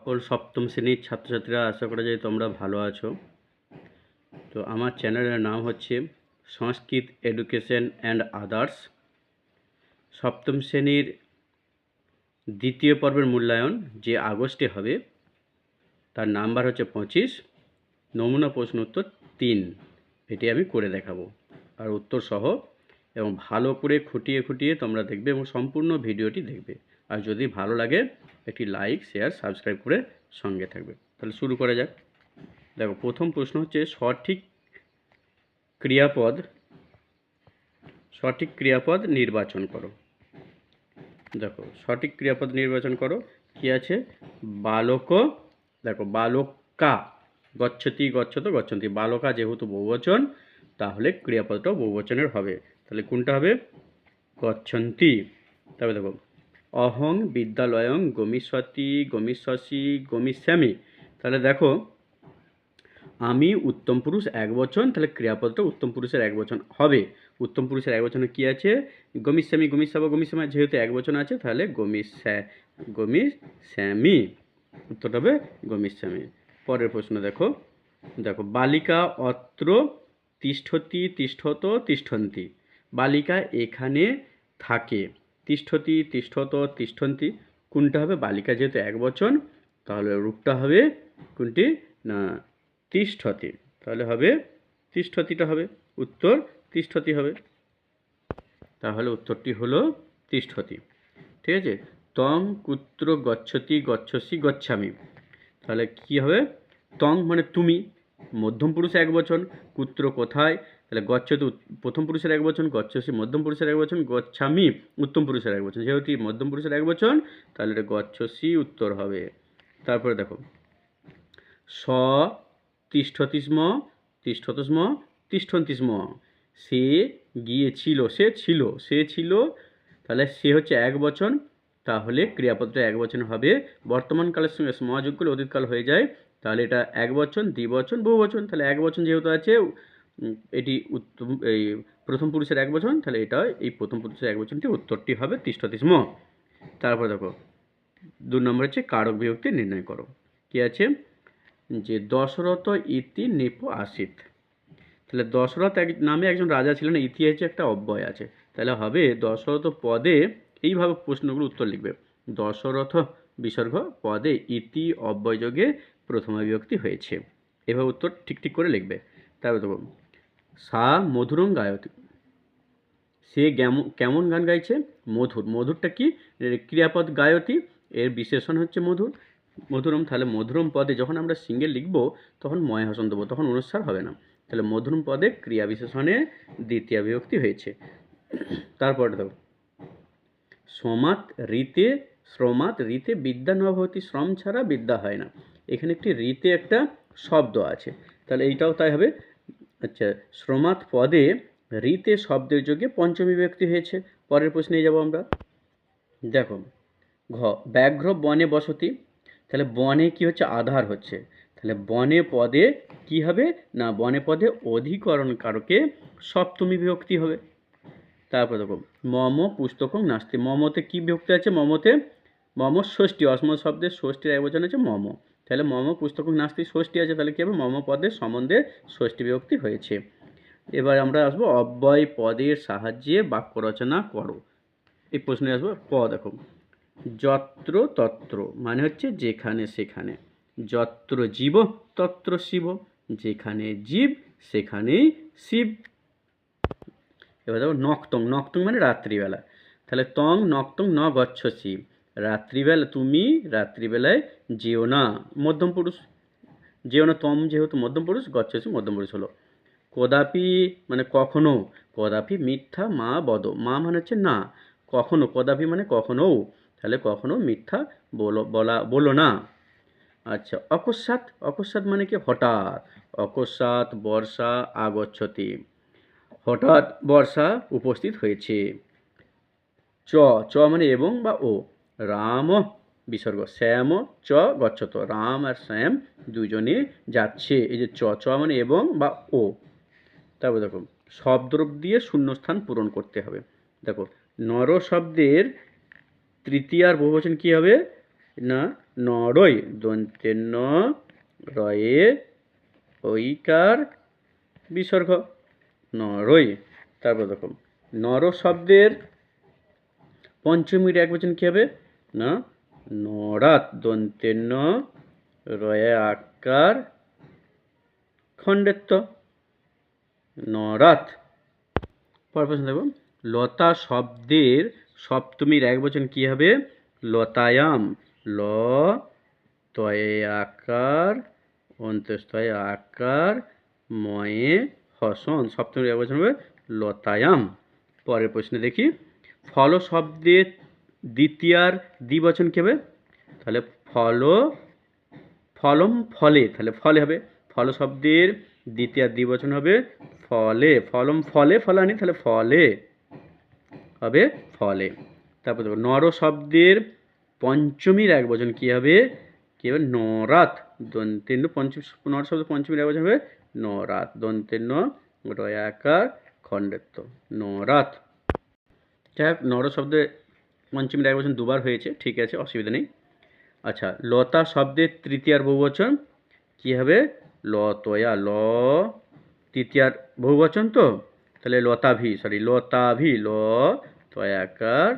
সকল সপ্তম শ্রেণির ছাত্রছাত্রীরা আশা করা যায় তোমরা ভালো আছো। তো আমার চ্যানেলের নাম হচ্ছে সংস্কৃত এডুকেশন অ্যান্ড আদার্স। সপ্তম শ্রেণির দ্বিতীয় পর্বের মূল্যায়ন যে আগস্টে হবে, তার নাম্বার হচ্ছে পঁচিশ, নমুনা প্রশ্ন উত্তর তিন। এটি আমি করে দেখাবো। আর উত্তর সহ এবং ভালো করে খুঁটিয়ে খুঁটিয়ে তোমরা দেখবে এবং সম্পূর্ণ ভিডিওটি দেখবে। আর যদি ভালো লাগে, একটি লাইক শেয়ার সাবস্ক্রাইব করে সঙ্গে থাকবে। তাহলে শুরু করা যাক। দেখো, প্রথম প্রশ্ন হচ্ছে, সঠিক ক্রিয়াপদ সঠিক ক্রিয়াপদ নির্বাচন করো। দেখো, সঠিক ক্রিয়াপদ নির্বাচন করো। কি আছে? বালক, দেখো, বালকা, গচ্ছতি, গচ্ছত, গচ্ছন্তি। বালকা যেহেতু বহুবচন, তাহলে ক্রিয়াপদটাও বহুবচনের হবে। তাহলে কোনটা হবে? গচ্ছন্তি। তবে দেখো অহং বিদ্যালয়ং গমিষ্যতি, গমিষ্যসি, গমিষ্যামি। তাহলে দেখো, আমি উত্তম পুরুষ এক বচন, তাহলে ক্রিয়াপদটা উত্তম পুরুষের এক বচন হবে। উত্তম পুরুষের এক বচনে কী আছে? গমিষ্যামি, গমিষ্যাব, গমিষ্যামা যেহেতু এক বচন আছে, তাহলে গমিষ্যা, গমিষ্যামি। উত্তরটা হবে গমিষ্যামি। পরের প্রশ্ন দেখো। দেখো, বালিকা অত্র তিষ্ঠতি, তিষ্ঠত, তিষ্ঠন্তি। বালিকা এখানে থাকে। তিষ্ঠতি, তিষ্ঠত, তিষ্ঠন্তি। কোনটা হবে? বালিকা যেহেতু এক বচন, তাহলে রূপটা হবে কোনটি? না, তিষ্ঠতি। তাহলে হবে, তিষ্ঠতিটা হবে। উত্তর, তিষ্ঠতি হবে। তাহলে উত্তরটি হলো তিষ্ঠতি। ঠিক আছে? তং কুত্র গচ্ছতি, গচ্ছসি, গচ্ছামি। তাহলে কি হবে? তং মানে তুমি। মধ্যম পুরুষ এক বচন, কুত্র কোথায়? তাহলে গচ্ছতি প্রথম পুরুষের এক বচন গচ্ছসি মধ্যম পুরুষের এক বচন, গচ্ছামি উত্তম পুরুষের এক বচন। যেহেতু মধ্যম পুরুষের এক বচন, তাহলে এটা গচ্ছসি উত্তর হবে। তারপরে দেখো, স তিষ্ঠতিস্ম তিষ্ঠতস্ম তিষ্ঠন্তিস্ম সে গিয়েছিল, সে ছিল সে ছিল, তাহলে সে হচ্ছে এক বচন, তাহলে ক্রিয়াপদটা এক বচন হবে। বর্তমান কালের সঙ্গে স্ম যোগ করলে অতীতকাল হয়ে যায়, তাহলে এটা এক বচন, দ্বিবচন, বহুবচন। তাহলে এক বচন যেহেতু আছে এটি উত্তম এই প্রথম পুরুষের এক বচন, তাহলে এটা এই প্রথম পুরুষের এক বচনটি উত্তরটি হবে তিষ্ঠতিস্ম তারপর দেখো, দু নম্বর হচ্ছে কারক বিভক্তি নির্ণয় করো। কি আছে? যে দশরথ ইতি নিপ আসিত। তাহলে দশরথ এক নামে একজন রাজা ছিলেন, ইতি হচ্ছে একটা অব্যয় আছে। তাহলে হবে দশরথ পদে, এইভাবে প্রশ্নগুলো উত্তর লিখবে। দশরথ বিসর্গ পদে ইতি অব্যয় যোগে প্রথমা বিভক্তি হয়েছে। এভাবে উত্তর ঠিক ঠিক করে লিখবে। তারপর দেখো সা মধুরং গায়তি। সে কেমন গান গাইছে? মধুর। মধুরটা কি? ক্রিয়াপদ গায়তি, এর বিশেষণ হচ্ছে মধুর। মধুরম, তাহলে মধুরম পদে যখন আমরা সিঙ্গে লিখব, তখন ময় হাসন দেবো, তখন অনুস্বার হবে না। তাহলে মধুরম পদে ক্রিয়া বিশেষণে দ্বিতীয় বিভক্তি হয়েছে। তারপর দেখো। সমাত রীতে শ্রমাত, রীতে বিদ্যা ন শ্রম ছাড়া বিদ্যা হয় না। এখানে একটি রীতে একটা শব্দ আছে। তাহলে এইটাও তাই হবে। আচ্ছা শ্রমাত পদে রীতে শব্দের যোগে পঞ্চমী বিভক্তি হয়েছে। পরের প্রশ্নে যাব আমরা। দেখো, ঘ, ব্যাঘ্র বনে বসতি। তাহলে বনে কি হচ্ছে? আধার হচ্ছে। তাহলে বনে পদে কি হবে? না, বনে পদে অধিকরণ কারকে সপ্তমী বিভক্তি হবে। তারপর দেখো, মম পুস্তকম নাস্তি। মমতে কি বিভক্তি আছে? মমতে মম ষষ্ঠী। অসম শব্দের ষষ্ঠীর এক বচন আছে মম। তাহলে মম পুস্তকম নাস্তি ষষ্ঠী আছে, তাহলে কী হবে? মম পদের সম্বন্ধে ষষ্ঠী বিভক্তি হয়েছে। এবার আমরা আসব অব্যয় পদের সাহায্যে বাক্য রচনা করো। এই প্রশ্নে আসব ক দেখো। যত্র তত্র মানে হচ্ছে যেখানে সেখানে। যত্র জীব, তত্র শিব। যেখানে জীব, সেখানেই শিব। এবার দেখো নক্তং নক্তং মানে রাত্রিবেলা। তাহলে তং, নক্তং ন গচ্ছসি রাত্রিবেলা তুমি রাত্রিবেলায় যেও না। মধ্যম পুরুষ, যেও না, তম যেহেতু মধ্যম পুরুষ গচ্ছসি মধ্যম পুরুষ হলো। কদাপি মানে কখনো, কদাপি মিথ্যা, মা, বদ, মা মানে হচ্ছে না। কখনো, কদাপি মানে কখনো, তাহলে কখনো মিথ্যা বলো, বলা, বলো না। আচ্ছা অকস্মাৎ অকস্মাৎ মানে কি? হঠাৎ, অকস্মাৎ বর্ষা আগচ্ছতি। হঠাৎ বর্ষা উপস্থিত হয়েছে। চ চ মানে এবং বা ও। রাম বিসর্গ, শ্যাম চ গচ্ছত। রাম আর শ্যাম দুজনে যাচ্ছে। এই যে চ চ মানে এবং বা ও। তারপর দেখো, শব্দরূপ দিয়ে শূন্যস্থান পূরণ করতে হবে। দেখো, নর শব্দের তৃতীয়ার বহুবচন কী হবে? না, নরই। দন্তের ন রয়ে, ঐকার, বিসর্গ। নরই। তারপর দেখো, নর শব্দের পঞ্চমীর এক বচন কী হবে? না নরাত দন্তের ন রয়ে আকার খণ্ডেত্ব নরাত পরের প্রশ্ন দেখো। লতা শব্দের সপ্তমীর এক বচন কি হবে? লতায়াম। ল, তয়ে আকার অন্তস্তয়ে আকার, ময়ে হসন। সপ্তমীর এক বচন হবে লতায়াম। পরের প্রশ্নে দেখি। ফল শব্দের দ্বিতীয়ার দ্বিবচন কী হবে? তাহলে ফল, ফলম ফলে, তাহলে ফলে হবে। ফল শব্দের দ্বিতীয় দ্বিবচন হবে ফলে। ফলম ফলে, ফলানি, তাহলে ফলে হবে ফলে। তারপর দেখো, নর শব্দের পঞ্চমীর এক বচন কী হবে? কী হবে? নরাত। দন্তেন্ন পঞ্চম, নর শব্দ পঞ্চমীর এক বচন হবে নরাত। দন্তেন্ন রয়াকার খণ্ডেত্ব। নরাত। যাই হোক, নর শব্দে পঞ্চমীর এক বচন দুবার হয়েছে, ঠিক আছে, অসুবিধা নেই। আচ্ছা লতা শব্দের তৃতীয়ার বহুবচন কি হবে? ল তয়া ল তৃতীয়ার বহুবচন তো? তাহলে লতাভি সরি লতাভি ল তয়াকার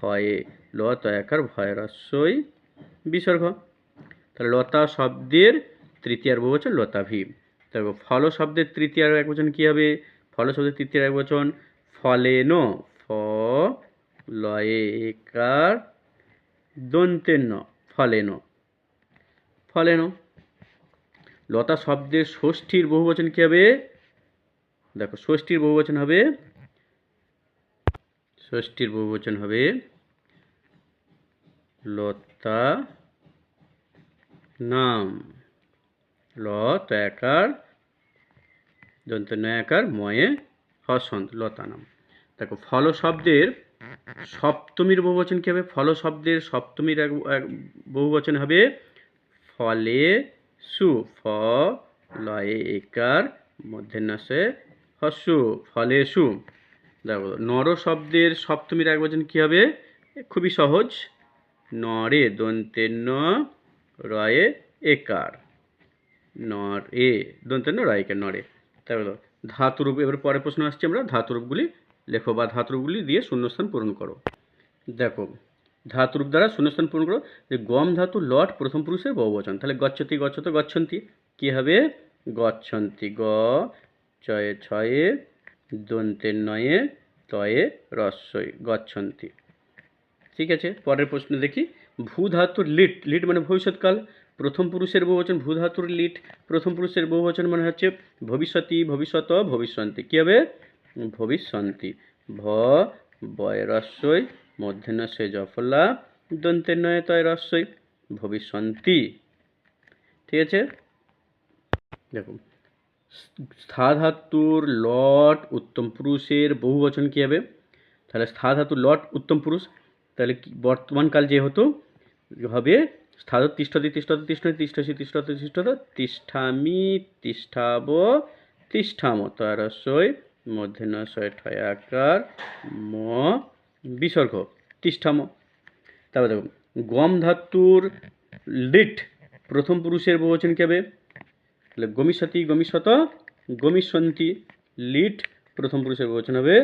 ভয়ে ল তয়াকার ভয় রস্যই বিসর্গ। তাহলে লতা শব্দের তৃতীয়ার বহুবচন লতাভি। তারপর ফল শব্দের তৃতীয়ার এক বচন কী হবে? ফল শব্দের তৃতীয়ার এক বচন ফলেন, ফ লয়ে একার দন্তের ন ফলেন ফলেন লতা শব্দের ষষ্ঠীর বহুবচন কি হবে? দেখো, ষষ্ঠীর বহুবচন হবে। ষষ্ঠীর বহুবচন হবে লতা নাম। ল তয়াকার দন্ত নয়াকার ময়ে হসন্ত, লতা নাম। দেখো, ফল শব্দের সপ্তমীর বহুবচন কি হবে? ফল শব্দের সপ্তমীর এক বহুবচন হবে ফলে সু ফ লয়ে একার মধ্যে হসু ফলে সু। দেখো নর শব্দের সপ্তমীর এক বচন কী হবে? খুবই সহজ। নরে দন্তের ন রয়ে একার। নর এ দন্তের ন রয় একার নরে। তারপর দেখো, ধাতুরূপ এবার পরের প্রশ্ন আসছে আমরা ধাতুরূপগুলি লেখো বা ধাতুরূপগুলি দিয়ে শূন্যস্থান পূরণ করো। দেখো, ধাতুরূপ দ্বারা শূন্যস্থান পূরণ করো। যে গম ধাতু লট প্রথম পুরুষের বহুবচন। তাহলে গচ্ছতি, গচ্ছত, গচ্ছন্তি। কি হবে? গচ্ছন্তি। গ, চয়ে, ছয়ে দন্তের নয়ে, তয়ে রস্যই গচ্ছন্তি। ঠিক আছে? পরের প্রশ্ন দেখি। ভূ ধাতুর লিট। লিট মানে ভবিষ্যৎকাল। প্রথম পুরুষের বহুবচন ভূ ধাতুর লিট। প্রথম পুরুষের বহুবচন মানে হচ্ছে ভবিষ্যতি, ভবিষ্যত, ভবিষ্যন্তি। কী হবে? ভবিষ্যন্তি। ভ বয় রস্যই মধ্যে সে জফলা দন্তের নয় তয় রস্যই ভবিষ্যন্তি। ঠিক আছে? দেখুন। স্থা ধাতুর লট উত্তম পুরুষের বহু বচন কী হবে? তাহলে স্থা ধাতুর লট উত্তম পুরুষ, তাহলে বর্তমানকাল যে হতো হবে স্থা তিষ্ঠতি, তিষ্ঠত তিষ্ঠতি তিষ্ঠসি, তিষ্ঠত তিষ্ঠত, তিষ্ঠামি, তিষ্ঠাব তিষ্ঠাম তরসই মধ্যে নয় ঠয়াকার ম, বিসর্গ, তিষ্ঠাম। তারপর দেখো, গম ধাতুর লিট, প্রথম পুরুষের বহুবচন কী হবে তাহলে গমিষ্যতি, গমিষ্যত, গমিষ্যন্তি, লিট, প্রথম পুরুষের বহুবচন হবে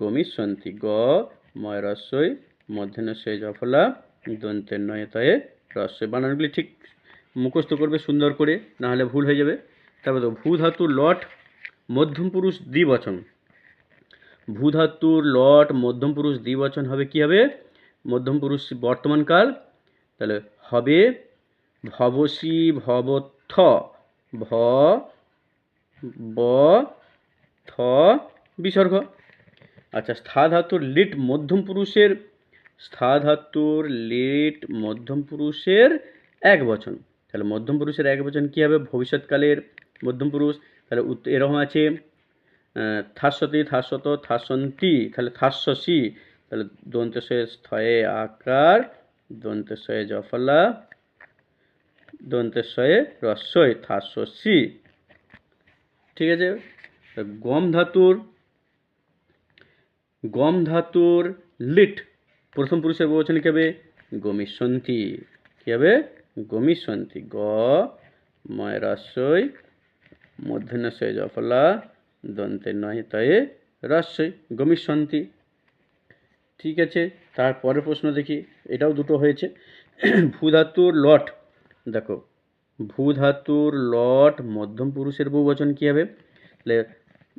গমিষ্যন্তি, গ, ময় রস্যই, মধ্যে সে জফলা দন্তের নয় তয়ে রস্যই। বানানগুলি ঠিক মুখস্থ করবে সুন্দর করে না হলে ভুল হয়ে যাবে। তারপর দেখো ভূ ধাতুর লট মধ্যম পুরুষ দ্বিবচন। ভূ ধাতুর লট মধ্যম পুরুষ দ্বিবচন হবে কি হবে? মধ্যম পুরুষ বর্তমানকাল, তাহলে হবে ভবসী ভবথ, ভ, ব, থ, বিসর্গ। আচ্ছা স্থা ধাতুর লিট মধ্যম পুরুষের স্থা ধাতুর লিট মধ্যম পুরুষের এক বচন তাহলে মধ্যম পুরুষের এক বচন কী হবে? ভবিষ্যৎকালের মধ্যম পুরুষ। তাহলে এরকম আছে আহ, থাস্যতি থাস্যত থাসন্তি তাহলে থাস্যসি তাহলে দন্তেশয়ে স্থয়ে আকার দন্তেশয়ে জফলা দন্তেশয়ে রস্যই থাস্যসি। ঠিক আছে? গম ধাতুর গম ধাতুর লিট প্রথম পুরুষের বহুবচন কি হবে গমিষ্যন্তি। কী হবে গমিষ্যন্তি। গ ময় রস্যই মূর্ধন্যস্যই জফলা দন্তে নয় তয়ে রস্যই গমিষ্যন্তি। ঠিক আছে তারপরের প্রশ্ন দেখি, এটাও দুটো হয়েছে। ভূধাতুর লট, দেখো, ভূধাতুর লট মধ্যম পুরুষের বহুবচন কী হবে? তাহলে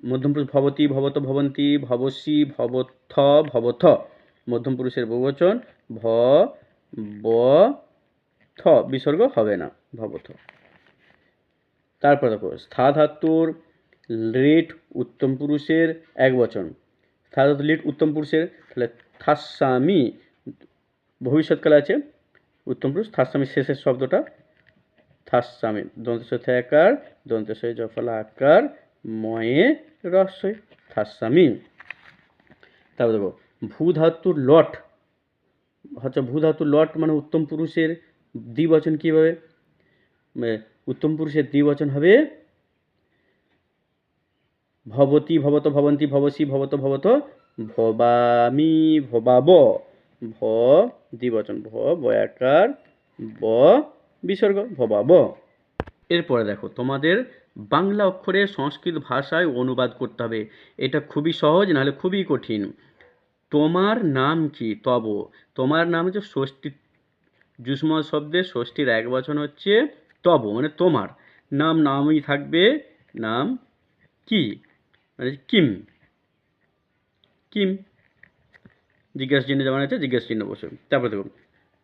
মধ্যম পুরুষ ভবতী, ভবত ভবন্তী, ভবসী ভবথ ভবথ। মধ্যম পুরুষের বহুবচন ভ, ব, থ, বিসর্গ হবে না ভবথ তারপর দেখো স্থা ধাতুর লেট উত্তম পুরুষের এক বচন। স্থা ধাতুর লেট উত্তম পুরুষের, তাহলে থাসামি ভবিষ্যৎকালে আছে উত্তম পুরুষ থাসামি শেষের শব্দটা থাসামি দন্তেশ্বর আকার দন্তেশ্বর জফলা আকার, ময়ে রস্যই থাসামি তারপর দেখো, ভূধাতুর লট, হচ্ছে ভূধাতুর লট মানে উত্তম পুরুষের দ্বিবচন কীভাবে? উত্তম পুরুষের দ্বিবচন হবে ভবতি, ভবত ভবন্তি, ভবসি, ভবত ভবত ভবামি, ভবাব। ভ দ্বিবচন, ভ, বয়াকার, ব, বিসর্গ, ভবাব। এরপরে দেখো, তোমাদের বাংলা অক্ষরে সংস্কৃত ভাষায় অনুবাদ করতে হবে। এটা খুবই সহজ, নাহলে খুবই কঠিন। তোমার নাম কি? তব। তোমার নাম হচ্ছে ষষ্ঠী যুষ্ম শব্দের ষষ্ঠীর এক বচন হচ্ছে তব মানে তোমার। নাম নামই থাকবে, নাম কি? মানে কিম। কিম। জিজ্ঞাসা চিহ্ন যেমন আছে, জিজ্ঞাসা চিহ্ন বসে। তারপর দেখো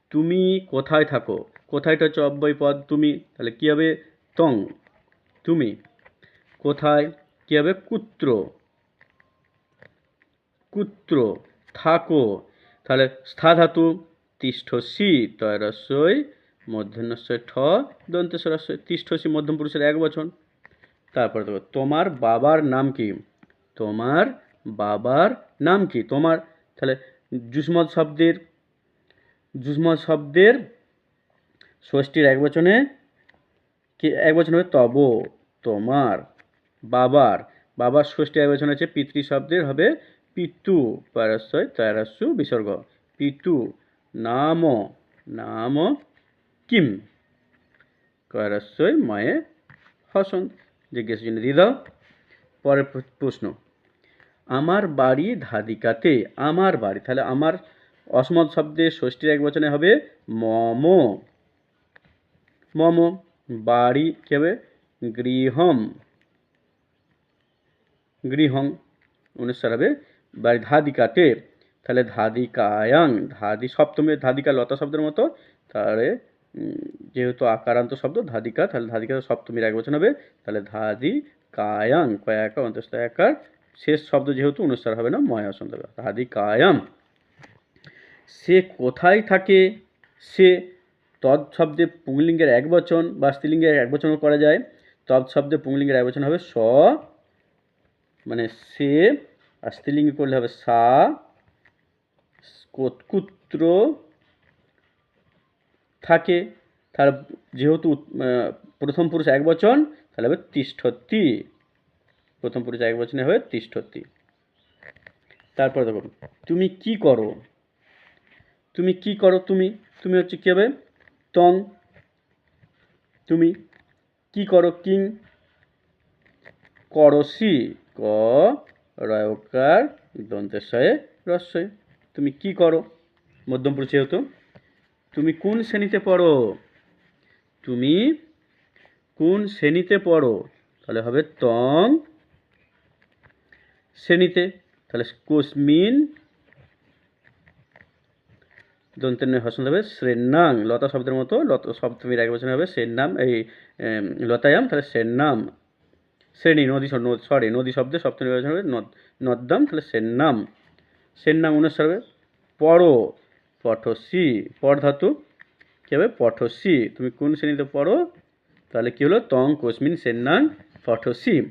তুমি কোথায় থাকো? কোথায়টা হচ্ছে অব্যয় পদ? তুমি, তাহলে কী হবে? তং। তুমি, কোথায়? কী হবে? কুত্র। কুত্র। থাকো। তাহলে স্থা ধাতু তিষ্ঠসি, তয়রস্যই মধ্যন্যস্যই ঠ দন্তেশ্বরস্যই তিষ্ঠসি মধ্যম পুরুষের এক বচন। তারপরে দেখো, তোমার বাবার নাম কি? তোমার বাবার নাম কি? তোমার, তাহলে যুষ্মদ শব্দের যুষ্মদ শব্দের ষষ্ঠীর এক বচনে কি, এক বচন হবে তব, তোমার বাবার বাবার ষষ্ঠী এক বচন আছে পিতৃ শব্দের হবে পিতু পরস্বয় তয়রস্যু বিসর্গ। পিতু, নাম নাম করস্বয় ময়ে হসন। জিজ্ঞেস চিহ্ন দিয়ে দাও পরের প্র- প্রশ্ন, আমার বাড়ি ধাদিকাতে, আমার বাড়ি, তাহলে আমার অসমত শব্দের ষষ্ঠীর এক বচনে হবে মম। মম, বাড়ি কি হবে? গৃহম। গৃহং অনুসার হবে বাড়ি ধাদিকাতে, তাহলে ধাদিকায়াং, ধাদি সপ্তমী ধাদিকা লতা শব্দের মতো, তাহলে যেহেতু আকারান্ত শব্দ, ধাদিকা, তাহলে ধাদিকা সপ্তমীর এক বচন হবে। তাহলে ধাদি কায়াং কয়াকা অন্তস্থ একার শেষ শব্দ যেহেতু অনুসার হবে না, ময়া আসন্ত হবে। ধাদি কায়াম সে কোথায় থাকে? সে তদ শব্দে পুংলিঙ্গের এক বচন বা স্ত্রীলিঙ্গের এক বচনও করা যায়। তদ শব্দে পুংলিঙ্গের এক বচন হবে স মানে সে, আর স্ত্রীলিঙ্গে করলে হবে সা কুত্র থাকে, তার যেহেতু প্রথম পুরুষ এক বচন, তাহলে হবে তিষ্ঠতি। প্রথম পুরুষ এক বচনে হবে তিষ্ঠতি। তারপর দেখো, তুমি কি করো? তুমি কি করো? তুমি তুমি হচ্ছে কী হবে? তং। তুমি কি করো? কিং। করসি। ক, রয়কার দন্তেশয়ে রস্যই। তুমি কি করো? মধ্যম পুরুষ যেহেতু তুমি কোন শ্রেণীতে পড়ো? তুমি কোন শ্রেণীতে পড়ো? তাহলে হবে তং শ্রেণীতে। তাহলে কোসমিন দন্তের হসন হবে শ্রেণাং। লতা শব্দের মতো, লত সপ্তমীর এক বছর হবে শ্রেণাম, এই লতায়াম, তাহলে শ্রেণাম। শ্রেণি, নদী সরি নদী শব্দে সপ্তমী নির্বাচন হবে নদ নদ্দাম তাহলে শ্রেণাম। শ্রেণাম অনুসার হবে পড়ো। পঠসি, পর ধাতু। কী হবে? পঠসি। তুমি কোন শ্রেণীতে পড়ো? তাহলে কী হলো? তং, কোসমিন সেন্নাং পঠসি।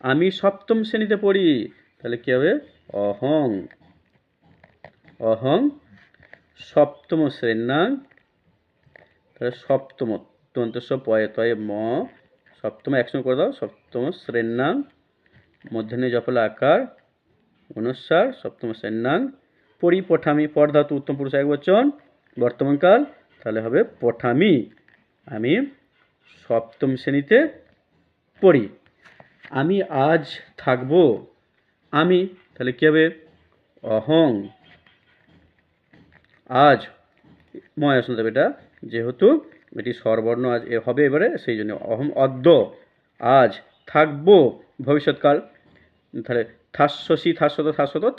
আমি সপ্তম শ্রেণীতে পড়ি। তাহলে কী হবে? অহং। অহং, সপ্তম শ্রেণাং তাহলে সপ্তম তন্তস্ব পয়ে, তয়ে, ম। সপ্তম একসঙ্গে করে দাও। সপ্তম শ্রেণাং মধ্যাহ্নে জফল আকার, অনুসার, সপ্তম শ্রেণাং পরিপঠামি পর ধাতু উত্তম পুরুষ এক বচন, বর্তমানকাল তাহলে হবে পঠামি। আমি সপ্তম শ্রেণীতে পড়ি। আমি আজ থাকব, আমি, তাহলে কী হবে? অহং। আজ ময় আসলে দেবে এটা, যেহেতু এটি স্বরবর্ণ আজ এ হবে এবারে, সেই জন্য অহম অদ্য। আজ থাকব ভবিষ্যৎকাল। তাহলে থাস্যসি, থাস্যত থাস্যত